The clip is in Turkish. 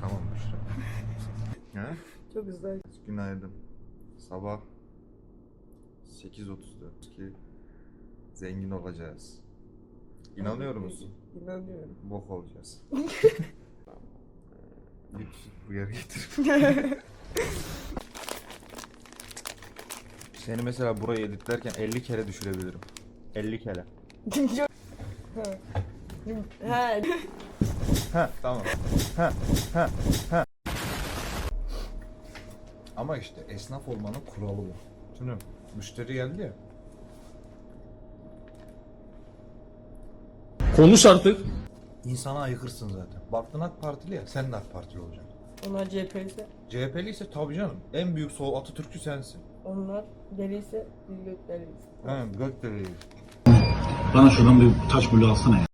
Tamam Büşra. He? Çok güzel. Günaydın. Sabah 8.34 ki zengin olacağız. İnanıyor musun? İnanıyorum. Bok olacağız. Git bu yere getir. Seni mesela burayı editlerken 50 kere düşürebilirim. 50 kere. He. Ha tamam. Ha ha ha. Ama işte esnaf olmanın kuralı bu. Şimdi müşteri geldi ya. Konuş artık. İnsana ayıkırsın zaten. Baktın AK Partili ya sen de AK Partili olacaksın. Onlar CHP'yse, CHP'li ise tabii canım. En büyük sol Atatürkçü sensin. onlar deliyse biz gökleriyiz. He, Gökdele'yi. Bana şuradan bir taş bulu alsana ya.